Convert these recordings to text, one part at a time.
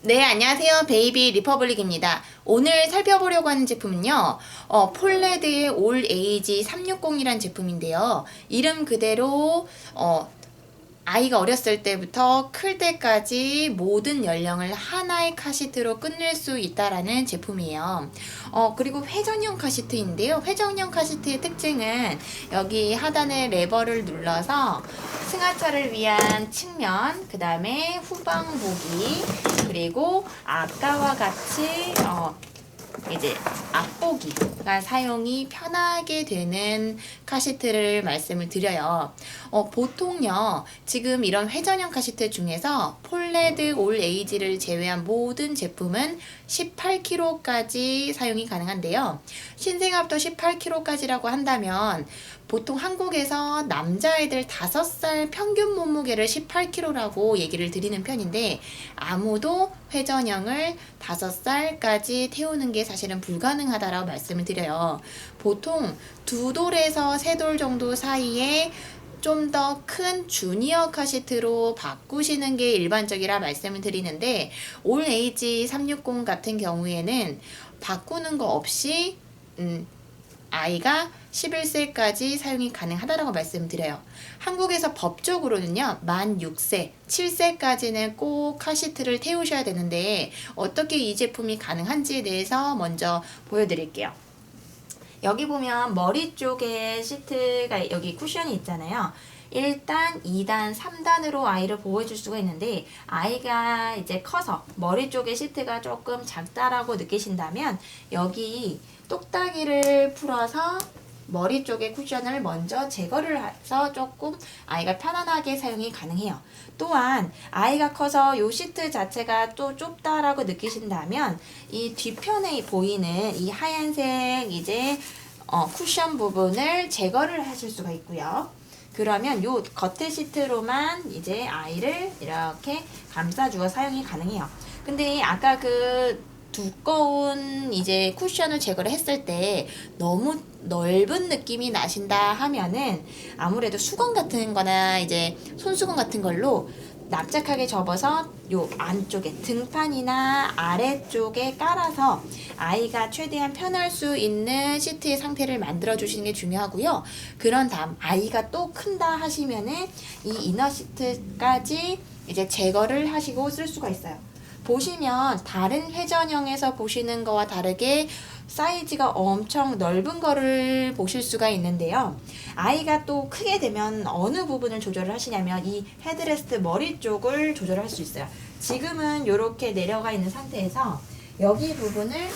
네, 안녕하세요. 베이비 리퍼블릭입니다. 오늘 살펴보려고 하는 제품은요, 어, 폴레드의 올 에이지 360이라는 제품인데요. 이름 그대로, 어, 아이가 어렸을 때부터 클 때까지 모든 연령을 하나의 카시트로 끝낼 수 있다라는 제품이에요. 어, 그리고 회전형 카시트인데요. 회전형 카시트의 특징은 여기 하단에 레버를 눌러서 승하차를 위한 측면, 그 다음에 후방 보기, 그리고 아까와 같이 어, 이제 앞보기가 사용이 편하게 되는 카시트를 말씀을 드려요. 어, 보통요, 지금 이런 회전형 카시트 중에서 폴레드 올 에이지를 제외한 모든 제품은 18kg까지 사용이 가능한데요. 신생아부터 18kg까지라고 한다면 보통 한국에서 남자애들 5살 평균 몸무게를 18kg라고 얘기를 드리는 편인데 아무도 회전형을 5살까지 태우는 게 사실은 불가능하다라고 말씀을 드려요. 보통 두 돌에서 세 돌 정도 사이에 좀더큰 주니어 카시트로 바꾸시는 게 일반적이라 말씀을 드리는데 올 에이지 360 같은 경우에는 바꾸는 거 없이 음, 아이가 11세까지 사용이 가능하다라고 말씀드려요. 한국에서 법적으로는요, 만 6세, 7세까지는 꼭 카시트를 태우셔야 되는데, 어떻게 이 제품이 가능한지에 대해서 먼저 보여드릴게요. 여기 보면 머리 쪽에 시트가 여기 쿠션이 있잖아요. 1단, 2단, 3단으로 아이를 보호해줄 수가 있는데 아이가 이제 커서 머리 쪽에 시트가 조금 작다라고 느끼신다면 여기 똑딱이를 풀어서 머리 쪽에 쿠션을 먼저 제거를 해서 조금 아이가 편안하게 사용이 가능해요. 또한 아이가 커서 요 시트 자체가 또 좁다라고 느끼신다면 이 뒤편에 보이는 이 하얀색 이제 어, 쿠션 부분을 제거를 하실 수가 있고요. 그러면 요 겉에 시트로만 이제 아이를 이렇게 감싸주어 사용이 가능해요. 근데 아까 그 두꺼운 이제 쿠션을 제거를 했을 때 너무 넓은 느낌이 나신다 하면은 아무래도 수건 같은 거나 이제 손수건 같은 걸로 납작하게 접어서 요 안쪽에 등판이나 아래쪽에 깔아서 아이가 최대한 편할 수 있는 시트의 상태를 만들어 주시는 게 중요하고요. 그런 다음 아이가 또 큰다 하시면은 이 이너 시트까지 이제 제거를 하시고 쓸 수가 있어요. 보시면 다른 회전형에서 보시는 거와 다르게 사이즈가 엄청 넓은 거를 보실 수가 있는데요. 아이가 또 크게 되면 어느 부분을 조절을 하시냐면 이 헤드레스트 머리 쪽을 조절할 수 있어요. 지금은 이렇게 내려가 있는 상태에서 여기 부분을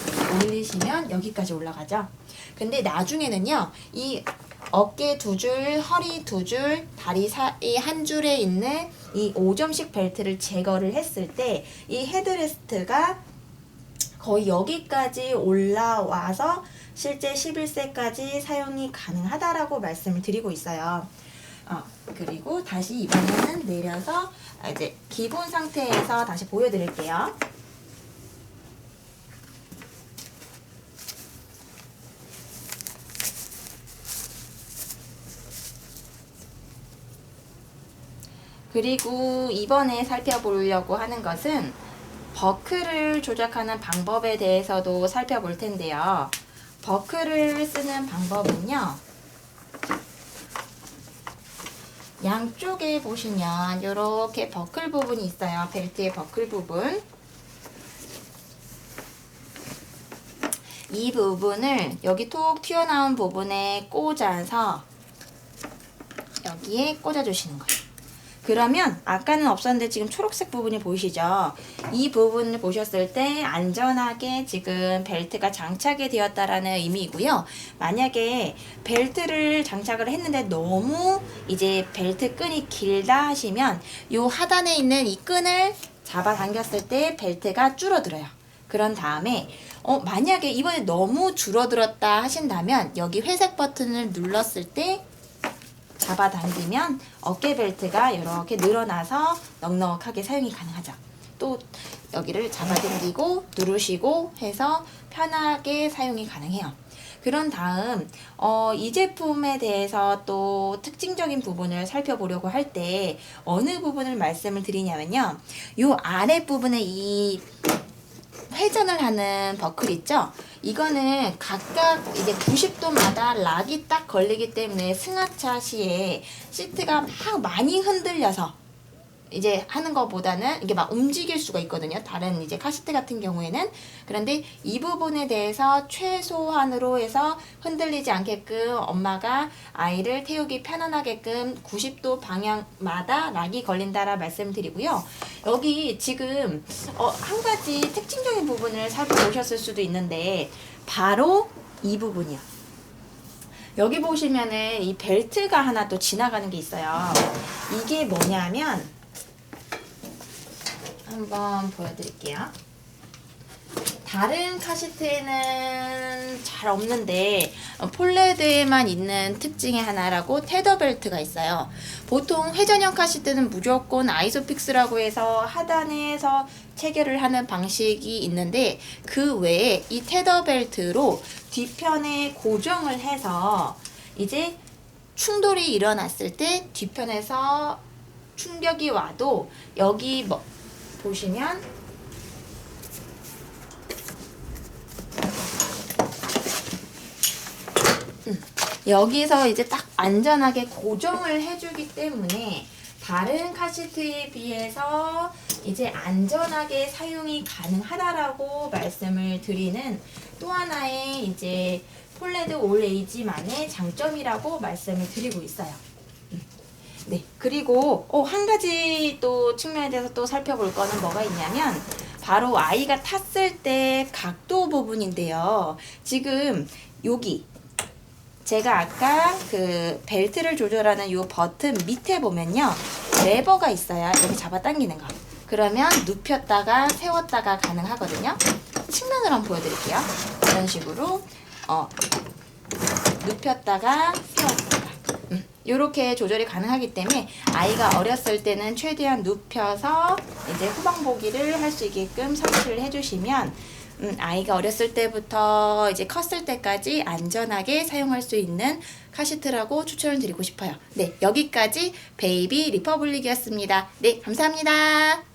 올리시면 여기까지 올라가죠. 근데 나중에는요, 이 어깨 두 줄, 허리 두 줄, 다리 사이 한 줄에 있는 이 5점씩 벨트를 제거를 했을 때 이 헤드레스트가 거의 여기까지 올라와서 실제 11세까지 사용이 가능하다라고 말씀을 드리고 있어요. 어, 그리고 다시 이번에는 내려서 이제 기본 상태에서 다시 보여드릴게요. 그리고 이번에 살펴보려고 하는 것은 버클을 조작하는 방법에 대해서도 살펴볼 텐데요. 버클을 쓰는 방법은요. 양쪽에 보시면 이렇게 버클 부분이 있어요. 벨트의 버클 부분. 이 부분을 여기 톡 튀어나온 부분에 꽂아서 여기에 꽂아주시는 거예요. 그러면 아까는 없었는데 지금 초록색 부분이 보이시죠? 이 부분을 보셨을 때 안전하게 지금 벨트가 장착이 되었다라는 의미이고요. 만약에 벨트를 장착을 했는데 너무 이제 벨트 끈이 길다 하시면 이 하단에 있는 이 끈을 잡아당겼을 때 벨트가 줄어들어요. 그런 다음에 어, 만약에 이번에 너무 줄어들었다 하신다면 여기 회색 버튼을 눌렀을 때 잡아당기면 어깨 벨트가 이렇게 늘어나서 넉넉하게 사용이 가능하죠. 또 여기를 잡아당기고 누르시고 해서 편하게 사용이 가능해요. 그런 다음 어, 이 제품에 대해서 또 특징적인 부분을 살펴보려고 할 때 어느 부분을 말씀을 드리냐면요. 요 아랫 부분에 이 회전을 하는 버클 있죠? 이거는 각각 이제 90도마다 락이 딱 걸리기 때문에 승하차 시에 시트가 막 많이 흔들려서 이제 하는 것보다는 이게 막 움직일 수가 있거든요. 다른 이제 카시트 같은 경우에는 그런데 이 부분에 대해서 최소한으로 해서 흔들리지 않게끔 엄마가 아이를 태우기 편안하게끔 90도 방향마다 락이 걸린다라 말씀드리고요. 여기 지금 어, 한 가지 특징적인 부분을 살펴보셨을 수도 있는데 바로 이 부분이요. 여기 보시면은 이 벨트가 하나 또 지나가는 게 있어요. 이게 뭐냐면 한번 보여드릴게요. 다른 카시트에는 잘 없는데 어, 폴레드에만 있는 특징의 하나라고 테더 벨트가 있어요. 보통 회전형 카시트는 무조건 아이소픽스라고 해서 하단에서 체결을 하는 방식이 있는데 그 외에 이 테더 벨트로 뒤편에 고정을 해서 이제 충돌이 일어났을 때 뒤편에서 충격이 와도 여기 뭐 보시면 음, 여기서 이제 딱 안전하게 고정을 해주기 때문에 다른 카시트에 비해서 이제 안전하게 사용이 가능하다라고 말씀을 드리는 또 하나의 이제 폴레드 올 에이지만의 장점이라고 말씀을 드리고 있어요. 네. 그리고 어, 한 가지 또 측면에 대해서 또 살펴볼 거는 뭐가 있냐면 바로 아이가 탔을 때 각도 부분인데요. 지금 여기 제가 아까 그 벨트를 조절하는 요 버튼 밑에 보면요. 레버가 있어요. 이렇게 잡아당기는 거. 그러면 눕혔다가 세웠다가 가능하거든요. 측면으로 한번 보여드릴게요. 이런 식으로 어, 눕혔다가 세웠다가 이렇게 조절이 가능하기 때문에 아이가 어렸을 때는 최대한 눕혀서 이제 후방보기를 할 수 있게끔 설치를 해주시면 음, 아이가 어렸을 때부터 이제 컸을 때까지 안전하게 사용할 수 있는 카시트라고 추천을 드리고 싶어요. 네, 여기까지 베이비 리퍼블릭이었습니다. 네, 감사합니다.